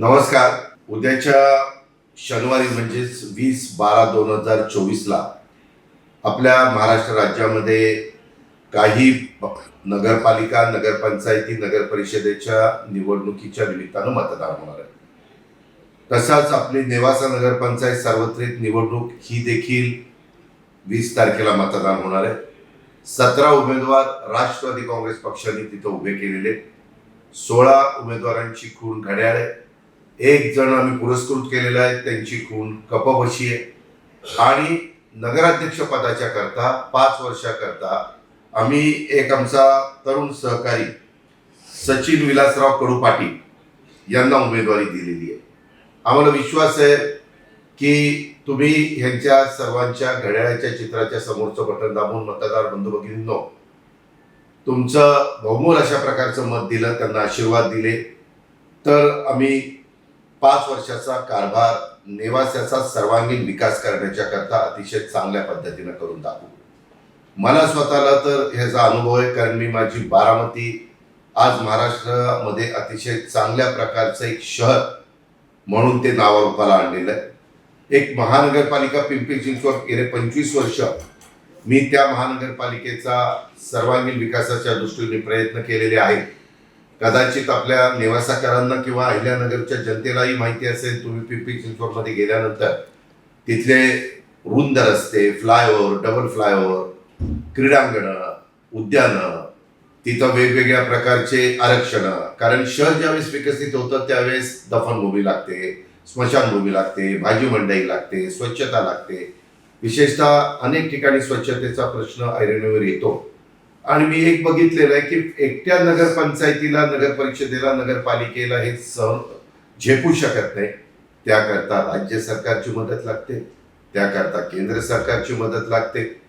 नमस्कार. उद्याच्या शनिवारी म्हणजेच वीस बारा दोन हजार चोवीसला आपल्या महाराष्ट्र राज्यामध्ये काही नगरपालिका नगरपंचायती नगर परिषदेच्या निवडणुकीच्या निमित्तानं मतदान होणार आहे. तसाच आपली नेवासा नगरपंचायत सार्वत्रिक निवडणूक ही देखील वीस तारखेला मतदान होणार आहे. सतरा उमेदवार राष्ट्रवादी काँग्रेस पक्षाने तिथं उभे केलेले सोळा उमेदवारांची खूण घड्याळ आहे. एक जण आम्ही पुरस्कृत केलेला आहे त्यांची खूण कपबशी आहे. आणि नगराध्यक्ष पदाच्या करता पाच वर्षाकरता आम्ही एक आमचा तरुण सहकारी सचिन विलासराव कडू पाटील यांना उमेदवारी दिलेली आहे. आम्हाला विश्वास आहे की तुम्ही ह्यांच्या सर्वांच्या घड्याळाच्या चित्राच्या समोरचं बटन दाबून मतदार बंधू भगिनींनो तुमचं बहुमोल अशा प्रकारचं मत दिलं त्यांना आशीर्वाद दिले. तर आम्ही पाच वर्षाचा कारभार नेवास्याचा सर्वांगीण विकास करण्याच्या करता अतिशय चांगल्या पद्धतीनं करून दाखवू. मला स्वतःला तर ह्याचा अनुभव आहे कारण मी माझी बारामती आज महाराष्ट्रामध्ये अतिशय चांगल्या प्रकारचं एक शहर म्हणून ते नावारूपाला आणलेलं आहे. एक महानगरपालिका पिंपरी चिंचवड गेले पंचवीस वर्ष मी त्या महानगरपालिकेचा सर्वांगीण विकासाच्या दृष्टीने प्रयत्न केलेले आहेत. कदाचित आपल्या निवासाकरांना किंवा अहिल्यानगरच्या जनतेलाही माहिती असेल तुम्ही पिंपरी चिंचवडमध्ये गेल्यानंतर तिथले रुंद रस्ते फ्लायओव्हर डबल फ्लायओव्हर क्रीडांगणं उद्यानं तिथं वेगवेगळ्या प्रकारचे आरक्षणं. कारण शहर ज्यावेळेस विकसित होतं त्यावेळेस दफनभूमी लागते स्मशानभूमी लागते भाजी मंडई लागते स्वच्छता लागते. विशेषतः अनेक ठिकाणी स्वच्छतेचा प्रश्न ऐरणीवर येतो. आणि मी एक बघितलेलं आहे की एकट्या नगरपंचायतीला नगर परिषदेला नगरपालिकेला हे सहन झेपू शकत नाही. त्याकरता राज्य सरकारची मदत लागते. त्याकरता केंद्र सरकारची मदत लागते.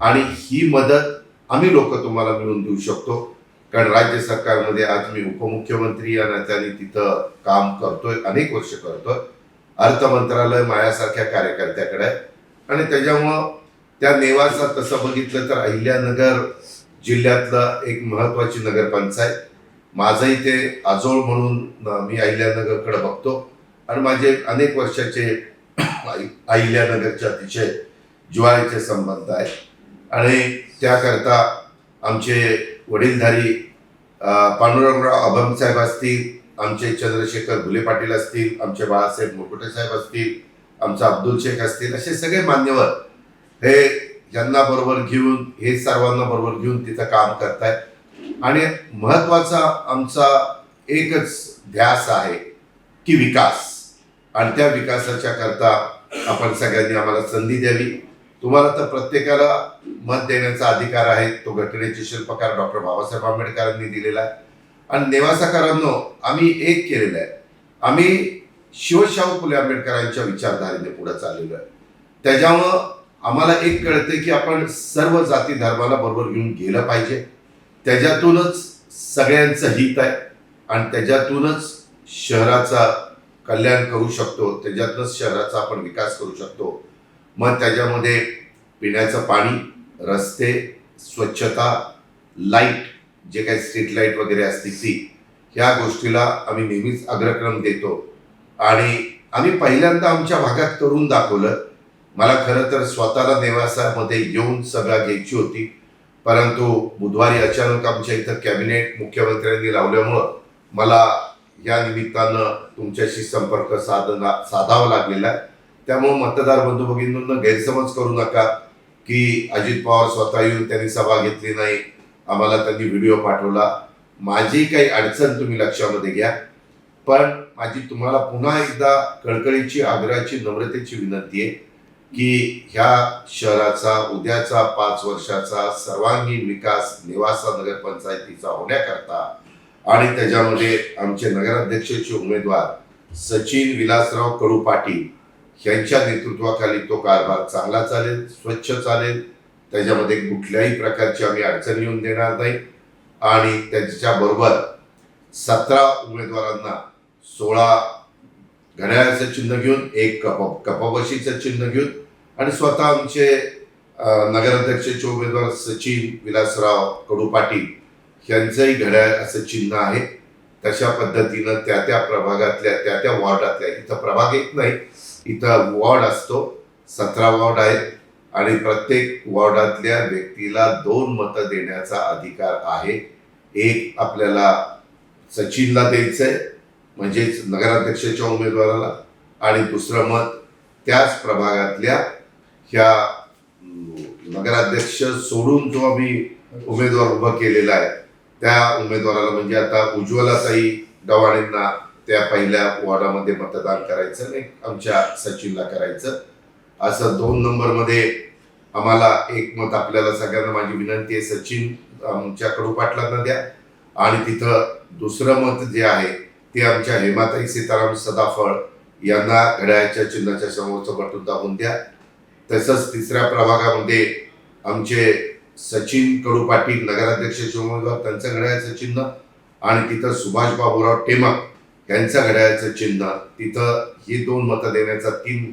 आणि ही मदत आम्ही लोक तुम्हाला मिळवून देऊ शकतो. कारण राज्य सरकारमध्ये आज मी उपमुख्यमंत्री या नात्याने तिथं काम करतोय अनेक वर्ष करतोय. अर्थ मंत्रालय माझ्यासारख्या कार्यकर्त्याकडे आहे. आणि त्याच्यामुळं त्या नेवासा तसं बघितलं तर अहिल्यानगर जिल्ह्यातलं एक महत्त्वाची नगरपंचायत. माझंही ते आजोळ म्हणून मी अहिल्यानगरकडे बघतो. आणि माझे अनेक वर्षाचे आई- अहिल्यानगरचे अतिशय जिवाळ्याचे संबंध आहेत. आणि त्याकरता आमचे वडीलधारी पांडुरंगराव अभमसाहेब असतील आमचे चंद्रशेखर घुले पाटील असतील आमचे बाळासाहेब मुकुटे साहेब असतील आमचा अब्दुल शेख असतील असे सगळे मान्यवर हे ज्यांना बरोबर घेऊन हे सर्वांना बरोबर घेऊन तिथं काम करतायत आणि महत्त्वाचा आमचा एकच ध्यास आहे की विकास. आणि त्या विकासाच्या करता आपण सगळ्यांनी आम्हाला संधी द्यावी. तुम्हाला तर प्रत्येकाला मत देण्याचा अधिकार आहे. तो घटनेचे शिल्पकार डॉक्टर बाबासाहेब आंबेडकरांनी दिलेला आहे. आणि नेवासाकारांनो आम्ही एक केलेलं आहे. आम्ही शिवशाहू फुले आंबेडकरांच्या विचारधारेने पुढे चाललेलो आहे. त्याच्यामुळं आम्हाला एक कळते की आपण सर्व जाती धर्माला बरोबर घेऊन गेलं पाहिजे. त्याच्यातूनच सगळ्यांचं हित आहे आणि त्याच्यातूनच शहराचा कल्याण करू शकतो. त्याच्यातूनच शहराचा आपण विकास करू शकतो. मग त्याच्यामध्ये पिण्याचं पाणी रस्ते स्वच्छता लाइट जे काही स्ट्रीट लाइट वगैरे असते ती ह्या गोष्टीला आम्ही नेहमीच अग्रक्रम देतो. आणि आम्ही पहिल्यांदा आमच्या भागात करून दाखवलं. मला खरं तर स्वतःला नेवासामध्ये येऊन सभा घ्यायची होती. परंतु बुधवारी अचानक आमच्या इथं कॅबिनेट मुख्यमंत्र्यांनी लावल्यामुळं मला या निमित्तानं तुमच्याशी संपर्क साधना साधावा लागलेला आहे. त्यामुळं मतदार बंधू भगिनींना गैरसमज करू नका की अजित पवार स्वतः येऊन त्यांनी सभा घेतली नाही. आम्हाला त्यांनी व्हिडिओ पाठवला. माझी काही अडचण तुम्ही लक्षामध्ये घ्या. पण माझी तुम्हाला पुन्हा एकदा कळकळीची आग्रहाची नम्रतेची विनंती आहे. की ह्या शहराचा उद्याचा पाच वर्षाचा सर्वांगीण विकास निवासा नगरपंचायतीचा होण्याकरता आणि त्याच्यामध्ये आमचे नगराध्यक्षाचे उमेदवार सचिन विलासराव कडू पाटील यांच्या नेतृत्वाखाली तो कारभार चांगला चालेल स्वच्छ चालेल. त्याच्यामध्ये कुठल्याही प्रकारची आम्ही अडचण येऊन देणार नाही. आणि त्याच्याबरोबर सतरा उमेदवारांना सोळा घड्याळाचं चिन्ह घेऊन एक कप कपाबशीचं चिन्ह घेऊन आणि स्वतः आमचे नगराध्यक्षाचे उमेदवार सचिन विलासराव कडू पाटील यांचंही घड्याळ असं चिन्ह आहे. तशा पद्धतीनं त्या त्या प्रभागातल्या त्या त्या वॉर्डातल्या इथं प्रभाग येत नाही. इथं वॉर्ड असतो सतरा वॉर्ड आहेत आणि प्रत्येक वॉर्डातल्या व्यक्तीला दोन मतं देण्याचा अधिकार आहे. एक आपल्याला सचिनला द्यायचं आहे म्हणजेच नगराध्यक्षाच्या उमेदवाराला आणि दुसरं मत त्याच प्रभागातल्या ह्या नगराध्यक्ष सोडून जो आम्ही उमेदवार उभा केलेला आहे त्या उमेदवाराला म्हणजे आता उज्ज्वलाताई डवाणींना त्या पहिल्या वॉर्डामध्ये मतदान करायचं आणि आमच्या सचिनला करायचं. असं दोन नंबरमध्ये आम्हाला एक मत आपल्याला सगळ्यांना माझी विनंती आहे सचिन आमच्या कडू पाटलांना द्या. आणि तिथं दुसरं मत जे आहे ते आमच्या हेमाताई सीताराम सदाफळ यांना घड्याळच्या चिन्हाच्या समोरचं बटून दाबून द्या. तसंच तिसऱ्या प्रभागामध्ये आमचे सचिन कडू पाटील नगराध्यक्षाचे उमेदवार त्यांचं घड्याळाचं चिन्ह आणि तिथं सुभाष बाबूराव टेमक यांचं घड्याळाचं चिन्ह. तिथं ही दोन मतं देण्याचा तीन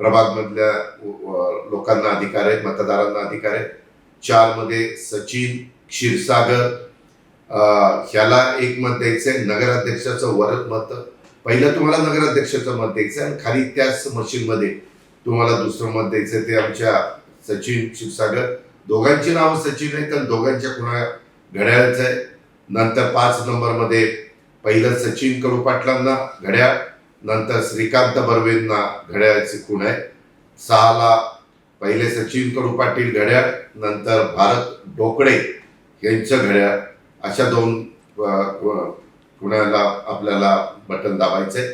प्रभागमधल्या लोकांना अधिकार आहे मतदारांना अधिकार आहे चारमध्ये सचिन क्षीरसागर ह्याला एक मत द्यायचं आहे नगराध्यक्षाचं वरक मत. पहिलं तुम्हाला नगराध्यक्षाचं मत द्यायचं आहे आणि खाली त्याच मशीनमध्ये तुम्हाला दुसरं मत द्यायचं ते आमच्या सचिन शिवसागर दोघांची नावं सचिन आहेत आणि दोघांच्या कुणा घड्याळचं आहे. नंतर पाच नंबरमध्ये पहिलं सचिन कडू पाटलांना घड्याळ नंतर श्रीकांत बर्वेंना घड्याळाची खूण आहे. सहाला पहिले सचिन कडू पाटील घड्याळ नंतर भारत डोकळे यांचं घड्याळ. अशा दोन पुण्याला कुणाला आपल्याला बटन दाबायचंय.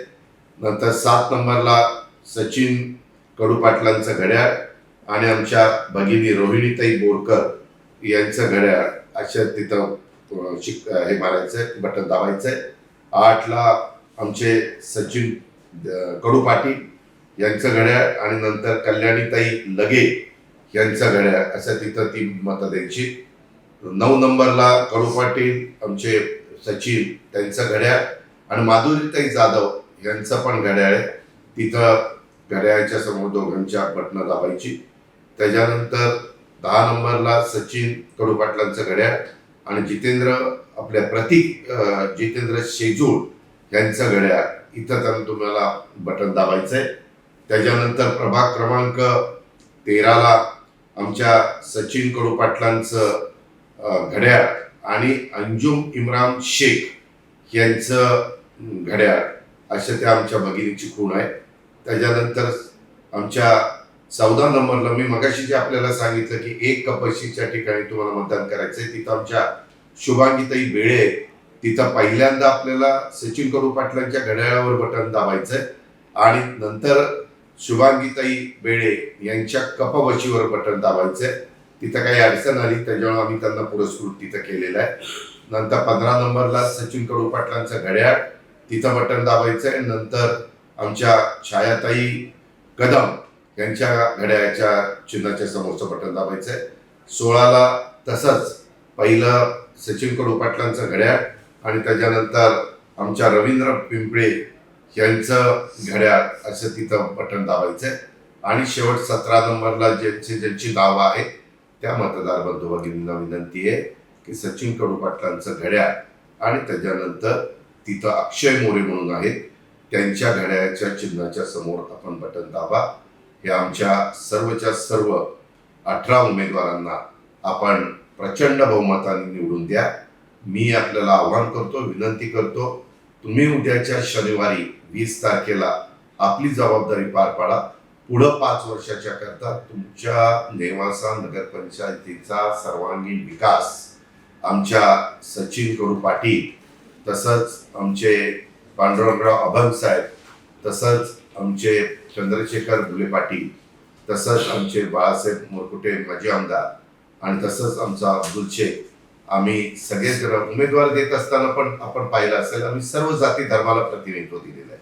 नंतर सात नंबरला सचिन कडू पाटलांचं घड्याळ आणि आमच्या भगिनी रोहिणीताई बोरकर यांचं घड्याळ अशा तिथं शिक हे मारायचं बटन दाबायचंय. आठला आमचे सचिन कडू पाटील यांचं घड्याळ आणि नंतर कल्याणीताई लगे यांचं घड्याळ असं तिथं ती मतं द्यायची. नऊ नंबरला कडू पाटील आमचे सचिन त्यांचं घड्याळ आणि माधुरीताई जाधव यांचं पण घड्याळ आहे. तिथं घड्याळच्या समोर दोघांच्या बटणं दाबायची. त्याच्यानंतर दहा नंबरला सचिन कडू पाटलांचं घड्याळ आणि जितेंद्र आपल्या प्रतीक जितेंद्र शेजूळ यांचं घड्याळ. इथं त्यांना तुम्हाला बटन दाबायचं आहे त्याच्यानंतर प्रभाग क्रमांक तेराला आमच्या सचिन कडू पाटलांचं घड्याळ आणि अंजुम इम्रान शेख यांचं घड्याळ अशा त्या आमच्या भगिनीची खूण आहे. त्याच्यानंतर आमच्या चौदा नंबरला मी मगाशी जे आपल्याला सांगितलं की एक कपशीच्या ठिकाणी तुम्हाला मतदान करायचं आहे तिथं आमच्या शुभांगीताई बेळे तिथं पहिल्यांदा आपल्याला सचिन कडू पाटलांच्या घड्याळावर बटन दाबायचंय. आणि नंतर शुभांगीताई बेळे यांच्या कपबशीवर बटन दाबायचंय. तिथं काही अडचण आली त्याच्यामुळे आम्ही त्यांना पुरस्कृत तिथं केलेला आहे. नंतर पंधरा नंबरला सचिन कडू पाटलांचं घड्याळ तिथं बटन दाबायचं आहे. नंतर आमच्या छायाताई कदम यांच्या घड्याळ्याच्या चिन्हाच्या समोरचं बटन दाबायचं आहे. सोळाला तसंच पहिलं सचिन कडू पाटलांचं घड्याळ आणि त्याच्यानंतर आमच्या रवींद्र पिंपळे यांचं घड्याळ असं तिथं बटन दाबायचं आहे. आणि शेवट सतरा नंबरला ज्यांचे ज्यांची नावं आहेत त्या मतदार बंधू भगिनींना विनंती आहे की सचिन कडू पाटलांचं घड्याळ आणि त्याच्यानंतर तिथं अक्षय मोरे म्हणून आहेत त्यांच्या घड्याळाच्या चिन्हाच्या समोर आपण बटन दाबा. हे आमच्या सर्वच्या सर्व अठरा उमेदवारांना आपण प्रचंड बहुमताने निवडून द्या. मी आपल्याला आव्हान करतो विनंती करतो तुम्ही उद्याच्या शनिवारी वीस तारखेला आपली जबाबदारी पार पाडा. पुढं पाच वर्षाच्या करता तुमच्या नेवासा नगरपंचायतीचा सर्वांगीण विकास आमच्या सचिन कडू पाटील तसंच आमचे पांडुरंगराव अभंग साहेब तसंच आमचे चंद्रशेखर धुले पाटील तसंच आमचे बाळासाहेब मोरकुटे माजी आमदार आणि तसंच आमचा अब्दुल शेख. आम्ही सगळेच जण उमेदवार देत असताना पण आपण पाहिलं असेल आम्ही सर्व जाती धर्माला प्रतिनिधित्व दिलेलं आहे.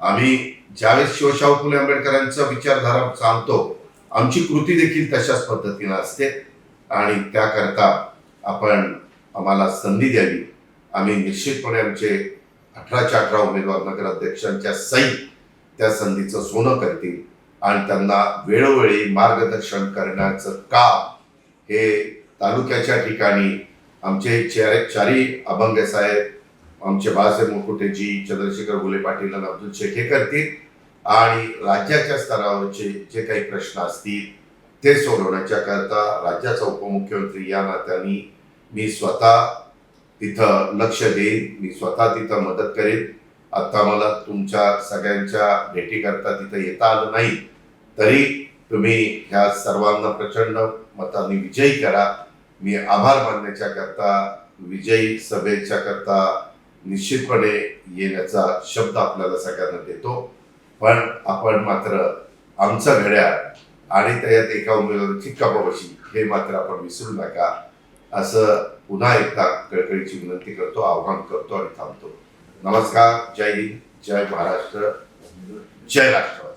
आम्ही ज्यावेळेस शिवशाहू फुले आंबेडकरांचा विचारधारा सांगतो आमची कृती देखील तशाच पद्धतीनं असते. आणि त्याकरता आपण आम्हाला संधी द्यावी. आम्ही निश्चितपणे आमचे अठराच्या अठरा उमेदवार नगराध्यक्षांच्या सही त्या संधीचं सोनं करतील. आणि त्यांना वेळोवेळी मार्गदर्शन करण्याचं काम हे तालुक्याच्या ठिकाणी आमचे चार चारी अभंग साहेब आमचे बाळासाहेब मुकुटेजी चंद्रशेखर गुले पाटील आणि अब्दुल शेख हे करतील. आणि राज्याच्या स्तरावरचे जे काही प्रश्न असतील ते सोडवण्याच्या करता राज्याचा उपमुख्यमंत्री या नात्याने मी स्वतः तिथं लक्ष देईन. मी स्वतः तिथं मदत करेन. आता मला तुमच्या सगळ्यांच्या भेटीकरता तिथं येता आलं नाही तरी तुम्ही ह्या सर्वांना प्रचंड मतांनी विजयी करा. मी आभार मानण्याच्या करता विजयी सभेच्या करता निश्चितपणे येण्याचा शब्द आपल्याला सगळ्यांना देतो. पण आपण मात्र आमचा घड्याळ आणि त्याच्यात एका उमेदवाराची कपाबशी हे मात्र आपण विसरू नका. असं पुन्हा एकदा कळकळीची विनंती करतो आव्हान करतो आणि थांबतो. नमस्कार जय हिंद जय महाराष्ट्र जय राष्ट्रवाद